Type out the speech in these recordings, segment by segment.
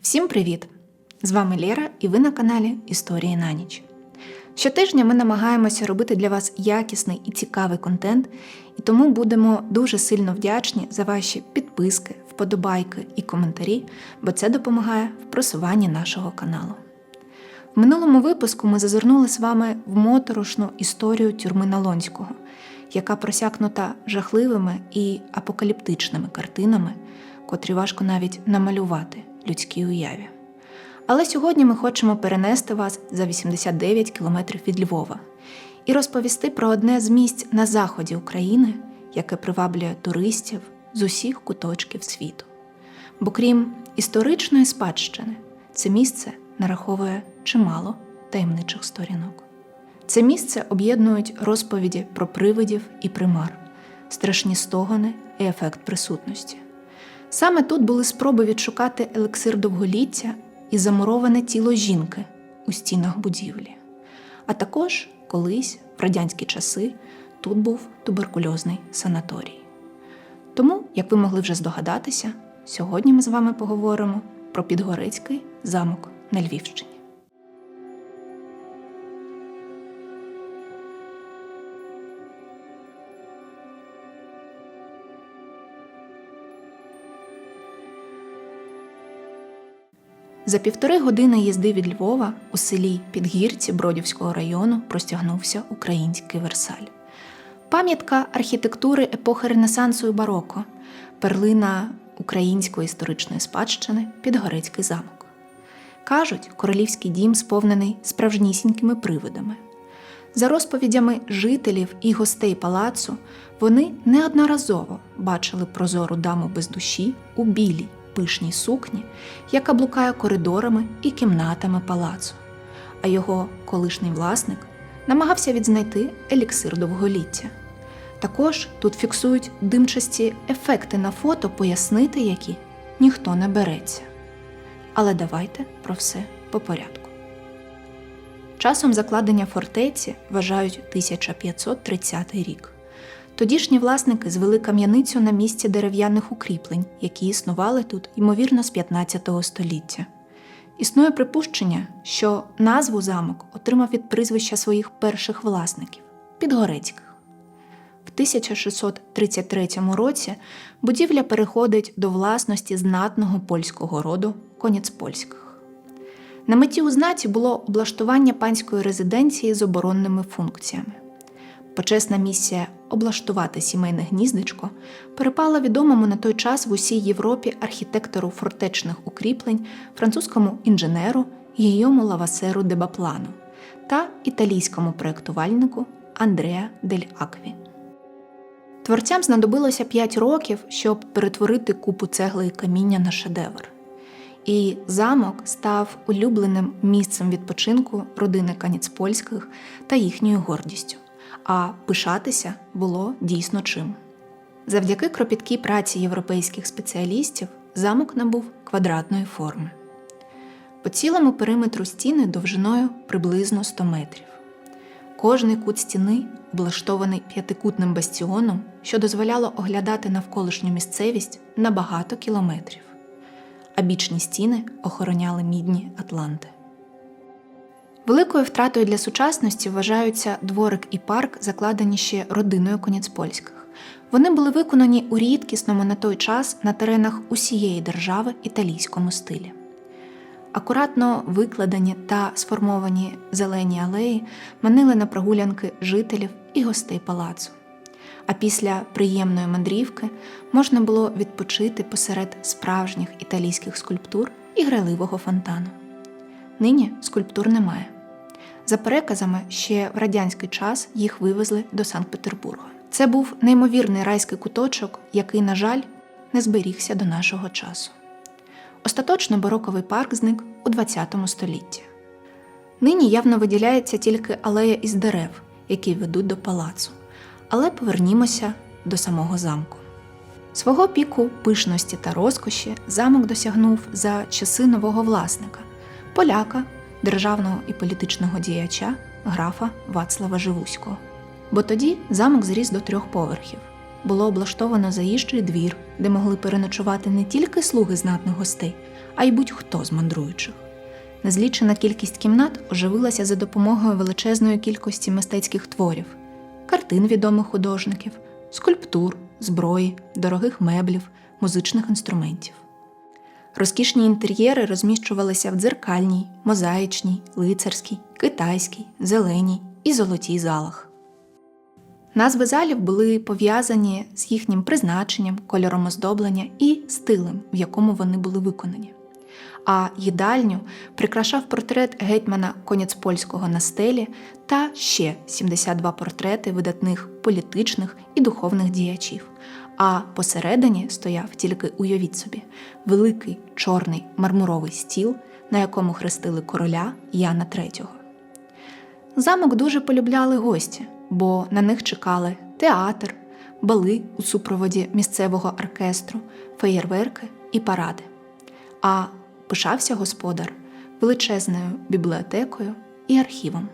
Всім привіт! З вами Лєра і ви на каналі Історії на ніч. Щотижня ми намагаємося робити для вас якісний і цікавий контент, і тому будемо дуже сильно вдячні за ваші підписки, вподобайки і коментарі, бо це допомагає в просуванні нашого каналу. В минулому випуску ми зазирнули з вами в моторошну історію тюрми Налонського, яка просякнута жахливими і апокаліптичними картинами, котрі важко навіть намалювати людській уяві. Але сьогодні ми хочемо перенести вас за 89 кілометрів від Львова і розповісти про одне з місць на заході України, яке приваблює туристів з усіх куточків світу. Бо крім історичної спадщини, це місце нараховує чимало таємничих сторінок. Це місце об'єднують розповіді про привидів і примар, страшні стогони і ефект присутності. Саме тут були спроби відшукати елексир довголіття і замуроване тіло жінки у стінах будівлі. А також колись, в радянські часи, тут був туберкульозний санаторій. Тому, як ви могли вже здогадатися, сьогодні ми з вами поговоримо про Підгорецький замок на Львівщині. За півтори години їзди від Львова у селі Підгірці Бродівського району простягнувся український Версаль. Пам'ятка архітектури епохи Ренесансу і бароко, перлина української історичної спадщини Підгорецький замок. Кажуть, королівський дім сповнений справжнісінькими привидами. За розповідями жителів і гостей палацу, вони неодноразово бачили прозору даму без душі у білій пишній сукні, яка блукає коридорами і кімнатами палацу, а його колишній власник намагався відзнайти еліксир довголіття. Також тут фіксують димчасті ефекти на фото, пояснити які ніхто не береться. Але давайте про все по порядку. Часом закладення фортеці вважають 1530 рік. Тодішні власники звели кам'яницю на місці дерев'яних укріплень, які існували тут, ймовірно, з 15 століття. Існує припущення, що назву замок отримав від прізвища своїх перших власників Підгорецьких. В 1633 році будівля переходить до власності знатного польського роду Коніцпольських. На меті у знаті було облаштування панської резиденції з оборонними функціями. Почесна місія облаштувати сімейне гніздечко перепала відомому на той час в усій Європі архітектору фортечних укріплень, французькому інженеру Гійому Лавасеру де Баплану та італійському проєктувальнику Андреа дель Акві. Творцям знадобилося 5 років, щоб перетворити купу цегли і каміння на шедевр. І замок став улюбленим місцем відпочинку родини Каніцпольських та їхньою гордістю а пишатися було дійсно чим. Завдяки кропіткій праці європейських спеціалістів замок набув квадратної форми. По цілому периметру стіни довжиною приблизно 100 метрів. Кожний кут стіни облаштований п'ятикутним бастіоном, що дозволяло оглядати навколишню місцевість на багато кілометрів, а бічні стіни охороняли мідні атланти. Великою втратою для сучасності вважаються дворик і парк, закладені ще родиною Коніцпольських. Вони були виконані у рідкісному на той час на теренах усієї держави італійському стилі. Акуратно викладені та сформовані зелені алеї манили на прогулянки жителів і гостей палацу. А після приємної мандрівки можна було відпочити посеред справжніх італійських скульптур і граливого фонтану. Нині скульптур немає. За переказами, ще в радянський час їх вивезли до Санкт-Петербурга. Це був неймовірний райський куточок, який, на жаль, не зберігся до нашого часу. Остаточно бароковий парк зник у ХХ столітті. Нині явно виділяється тільки алея із дерев, які ведуть до палацу. Але повернімося до самого замку. Свого піку пишності та розкоші замок досягнув за часи нового власника поляка, державного і політичного діяча графа Вацлава Живуського. Бо тоді замок зріс до трьох поверхів. Було облаштовано заїжджий двір, де могли переночувати не тільки слуги знатних гостей, а й будь-хто з мандруючих. Незлічена кількість кімнат оживилася за допомогою величезної кількості мистецьких творів, картин відомих художників, скульптур, зброї, дорогих меблів, музичних інструментів. Розкішні інтер'єри розміщувалися в дзеркальній, мозаїчній, лицарській, китайській, зеленій і золотій залах. Назви залів були пов'язані з їхнім призначенням, кольором оздоблення і стилем, в якому вони були виконані. А їдальню прикрашав портрет гетьмана Коняцпольського на стелі та ще 72 портрети видатних політичних і духовних діячів. А посередині стояв тільки уявіть собі великий чорний мармуровий стіл, на якому хрестили короля Яна III. Замок дуже полюбляли гості, бо на них чекали театр, бали у супроводі місцевого оркестру, феєрверки і паради. А пишався господар величезною бібліотекою і архівом.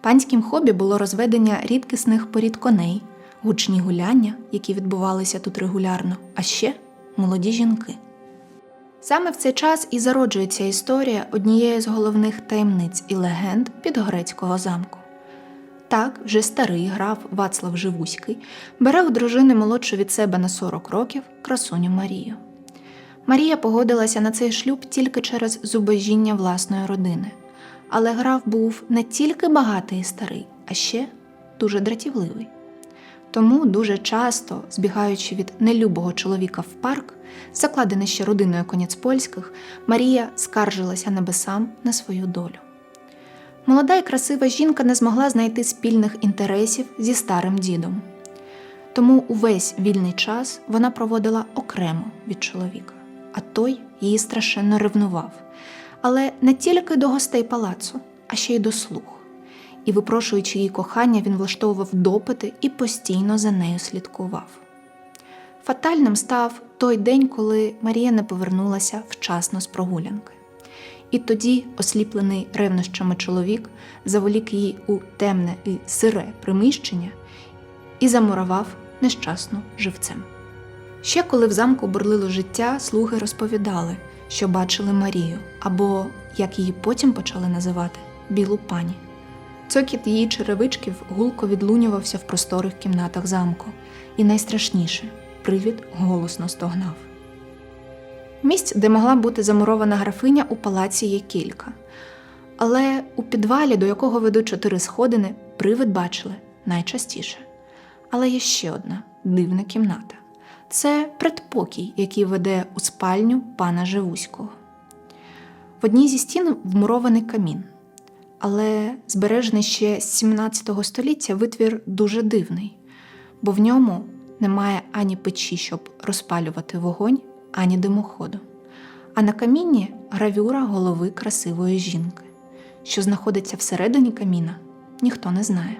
Панським хобі було розведення рідкісних порід коней, гучні гуляння, які відбувалися тут регулярно, а ще молоді жінки. Саме в цей час і зароджується історія однієї з головних таємниць і легенд Підгорецького замку. Так, вже старий граф Вацлав Живуський бере у дружини молодшу від себе на 40 років красуню Марію. Марія погодилася на цей шлюб тільки через зубожіння власної родини. Але граф був не тільки багатий і старий, а ще дуже дратівливий. Тому дуже часто, збігаючи від нелюбого чоловіка в парк, закладений ще родиною Коняцпольських, Марія скаржилася небесам на свою долю. Молода і красива жінка не змогла знайти спільних інтересів зі старим дідом. Тому увесь вільний час вона проводила окремо від чоловіка, а той її страшенно ревнував, але не тільки до гостей палацу, а ще й до слуг. І, випрошуючи її кохання, він влаштовував допити і постійно за нею слідкував. Фатальним став той день, коли Марія не повернулася вчасно з прогулянки. І тоді, осліплений ревнощами чоловік, заволік її у темне і сире приміщення і замурував нещасну живцем. Ще коли в замку бурлило життя, слуги розповідали, що бачили Марію, або, як її потім почали називати, білу пані. Цокіт її черевичків гулко відлунювався в просторих кімнатах замку, і найстрашніше привід голосно стогнав. Місць, де могла бути замурована графиня, у палаці є кілька. Але у підвалі, до якого ведуть чотири сходини, привид бачили найчастіше. Але є ще одна дивна кімната це предпокій, який веде у спальню пана Живуського. В одній зі стін вмурований камін. Але збережений ще з 17 століття витвір дуже дивний, бо в ньому немає ані печі, щоб розпалювати вогонь, ані димоходу. А на камінні гравюра голови красивої жінки. Що знаходиться всередині каміна, ніхто не знає.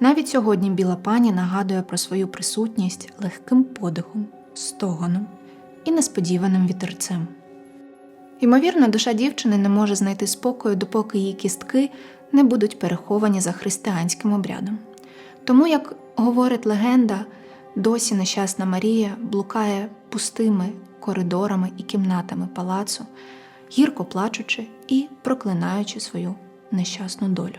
Навіть сьогодні біла пані нагадує про свою присутність легким подихом, стогоном і несподіваним вітерцем. Ймовірно, душа дівчини не може знайти спокою, допоки її кістки не будуть переховані за християнським обрядом. Тому, як говорить легенда, досі нещасна Марія блукає пустими коридорами і кімнатами палацу, гірко плачучи і проклинаючи свою нещасну долю.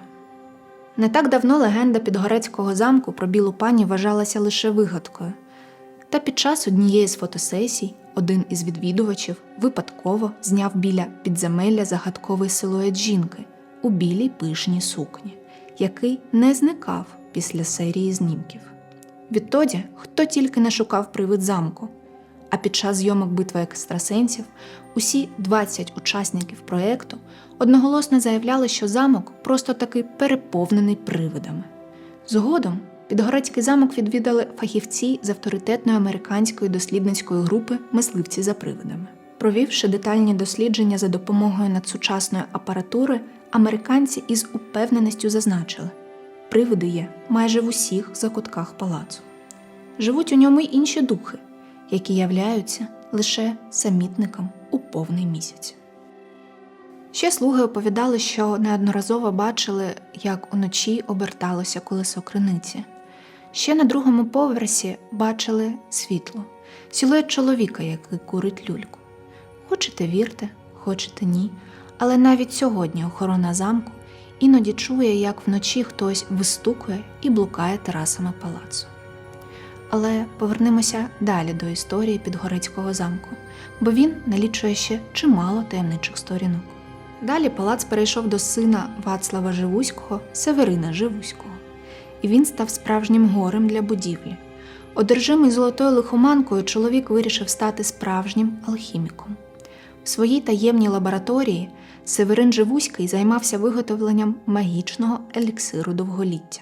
Не так давно легенда Підгорецького замку про білу пані вважалася лише вигадкою. Та під час однієї з фотосесій один із відвідувачів випадково зняв біля підземелля загадковий силует жінки у білій пишній сукні, який не зникав після серії знімків. Відтоді хто тільки не шукав привид замку. А під час зйомок битви екстрасенсів усі 20 учасників проєкту одноголосно заявляли, що замок просто таки переповнений привидами. Згодом Підгорецький замок відвідали фахівці з авторитетної американської дослідницької групи Мисливці за привидами. Провівши детальні дослідження за допомогою надсучасної апаратури, американці із упевненістю зазначили, привиди є майже в усіх закутках палацу. Живуть у ньому й інші духи, які являються лише самітникам у повний місяць. Ще слуги оповідали, що неодноразово бачили, як уночі оберталося колесо криниці. Ще на другому поверсі бачили світло, силует чоловіка, який курить люльку. Хочете вірте, хочете ні, але навіть сьогодні охорона замку іноді чує, як вночі хтось вистукує і блукає терасами палацу. Але повернемося далі до історії Підгорецького замку, бо він налічує ще чимало таємничих сторінок. Далі палац перейшов до сина Вацлава Живуського, Северина Живуського, і він став справжнім горем для будівлі. Одержимий золотою лихоманкою, чоловік вирішив стати справжнім алхіміком. В своїй таємній лабораторії Северин Живуський займався виготовленням магічного еліксиру довголіття.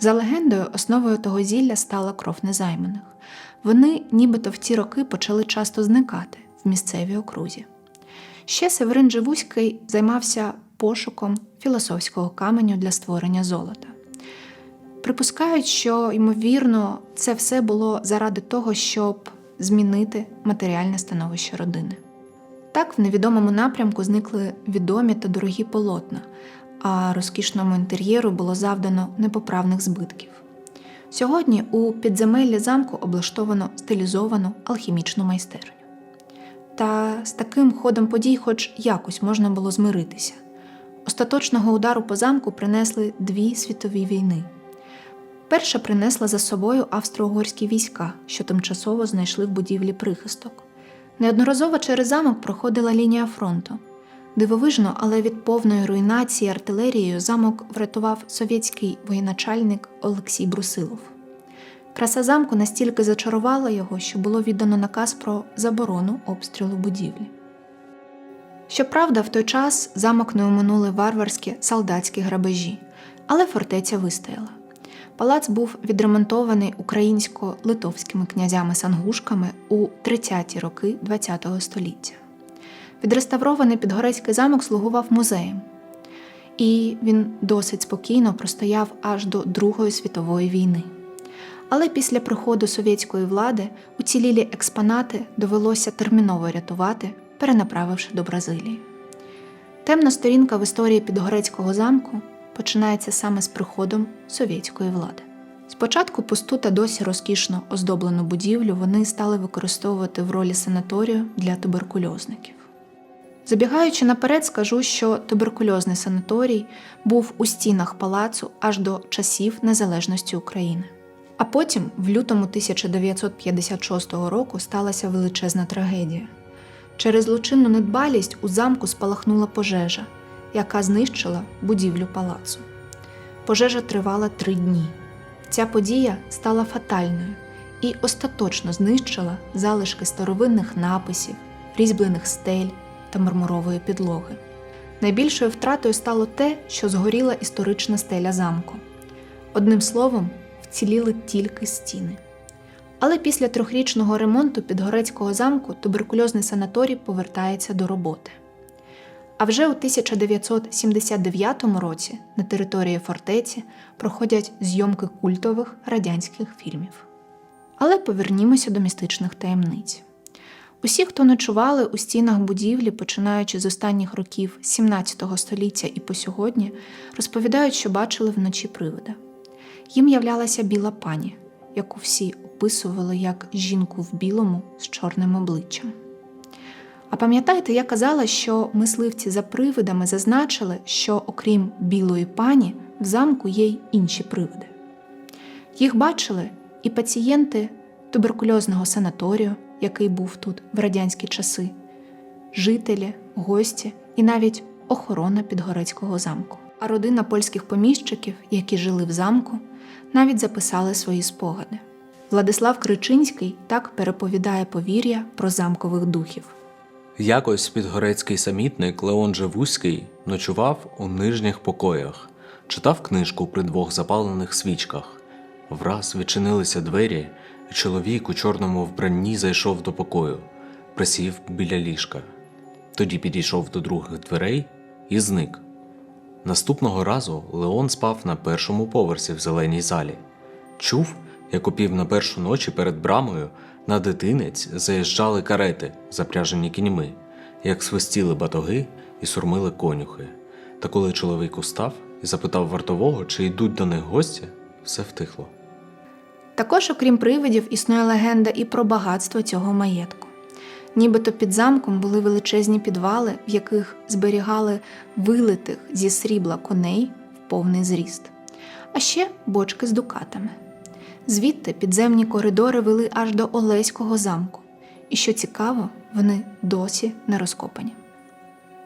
За легендою, основою того зілля стала кров незайманих. Вони, нібито в ці роки, почали часто зникати в місцевій окрузі. Ще Северин Живуський займався пошуком філософського каменю для створення золота. Припускають, що, ймовірно, це все було заради того, щоб змінити матеріальне становище родини. Так, в невідомому напрямку зникли відомі та дорогі полотна, а розкішному інтер'єру було завдано непоправних збитків. Сьогодні у підземеллі замку облаштовано стилізовану алхімічну майстерню. Та з таким ходом подій, хоч якось можна було змиритися. Остаточного удару по замку принесли дві світові війни. Перша принесла за собою австро-угорські війська, що тимчасово знайшли в будівлі прихисток. Неодноразово через замок проходила лінія фронту. Дивовижно, але від повної руйнації артилерією замок врятував совєтський воєначальник Олексій Брусилов. Краса замку настільки зачарувала його, що було віддано наказ про заборону обстрілу будівлі. Щоправда, в той час замок не оминули варварські солдатські грабежі, але фортеця вистояла. Палац був відремонтований українсько-литовськими князями-сангушками у 30-ті роки ХХ століття. Відреставрований підгорецький замок слугував музеєм, і він досить спокійно простояв аж до Другої світової війни. Але після приходу совєтської влади уцілілі експонати довелося терміново рятувати, перенаправивши до Бразилії. Темна сторінка в історії Підгорецького замку починається саме з приходом совєтської влади. Спочатку пусту та досі розкішно оздоблену будівлю вони стали використовувати в ролі санаторію для туберкульозників. Забігаючи наперед, скажу, що туберкульозний санаторій був у стінах палацу аж до часів незалежності України. А потім, в лютому 1956 року, сталася величезна трагедія. Через злочинну недбалість у замку спалахнула пожежа, яка знищила будівлю палацу. Пожежа тривала три дні. Ця подія стала фатальною і остаточно знищила залишки старовинних написів, різьблених стель та мармурової підлоги. Найбільшою втратою стало те, що згоріла історична стеля замку. Одним словом, вціліли тільки стіни. Але після трьохрічного ремонту Підгорецького замку туберкульозний санаторій повертається до роботи. А вже у 1979 році на території фортеці проходять зйомки культових радянських фільмів. Але повернімося до містичних таємниць. Усі, хто ночували у стінах будівлі, починаючи з останніх років 17 століття і по сьогодні, розповідають, що бачили вночі привида. Їм являлася біла пані, яку всі описували як жінку в білому з чорним обличчям. А пам'ятаєте, я казала, що мисливці за привидами зазначили, що окрім білої пані в замку є й інші привиди. Їх бачили і пацієнти туберкульозного санаторію, який був тут в радянські часи, жителі, гості і навіть охорона Підгорецького замку. А родина польських поміщиків, які жили в замку, навіть записали свої спогади. Владислав Кричинський так переповідає повір'я про замкових духів. Якось підгорецький самітник Леон Живуський ночував у нижніх покоях, читав книжку при двох запалених свічках. Враз відчинилися двері, і чоловік у чорному вбранні зайшов до покою, присів біля ліжка. Тоді підійшов до других дверей і зник. Наступного разу Леон спав на першому поверсі в зеленій залі. Чув, як у пів на першу ночі перед брамою на дитинець заїжджали карети, запряжені кіньми, як свистіли батоги і сурмили конюхи. Та коли чоловік устав і запитав вартового, чи йдуть до них гості, все втихло. Також, окрім привидів, існує легенда і про багатство цього маєтку. Нібито під замком були величезні підвали, в яких зберігали вилитих зі срібла коней в повний зріст, а ще бочки з дукатами. Звідти підземні коридори вели аж до Олеського замку, і що цікаво, вони досі не розкопані.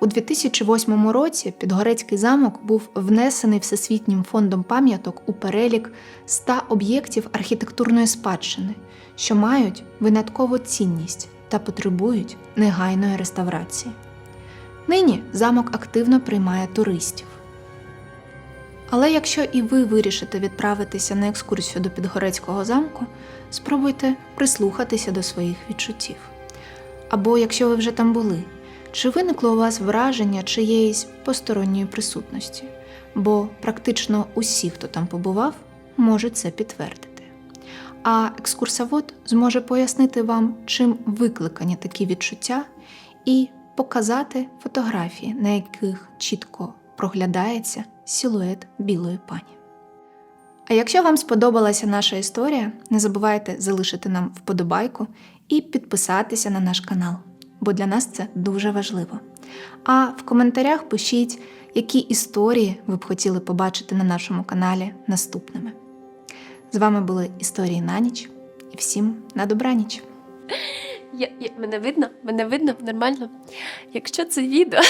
У 2008 році Підгорецький замок був внесений Всесвітнім фондом пам'яток у перелік 100 об'єктів архітектурної спадщини, що мають виняткову цінність та потребують негайної реставрації. Нині замок активно приймає туристів. Але якщо і ви вирішите відправитися на екскурсію до Підгорецького замку, спробуйте прислухатися до своїх відчуттів. Або якщо ви вже там були, чи виникло у вас враження чиєїсь посторонньої присутності? Бо практично усі, хто там побував, можуть це підтвердити. А екскурсовод зможе пояснити вам, чим викликані такі відчуття, і показати фотографії, на яких чітко проглядається силует білої пані. А якщо вам сподобалася наша історія, не забувайте залишити нам вподобайку і підписатися на наш канал, бо для нас це дуже важливо. А в коментарях пишіть, які історії ви б хотіли побачити на нашому каналі наступними. З вами були історії на ніч і всім на добраніч! Я, я, мене видно? Мене видно нормально. Якщо це відео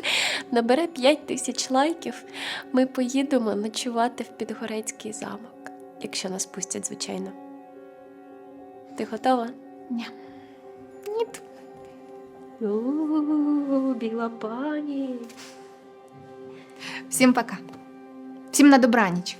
набере 5 тисяч лайків, ми поїдемо ночувати в Підгорецький замок. Якщо нас пустять, звичайно. Ти готова? Ні. Ні. У, біла пані. Всім пока! Всім на добраніч!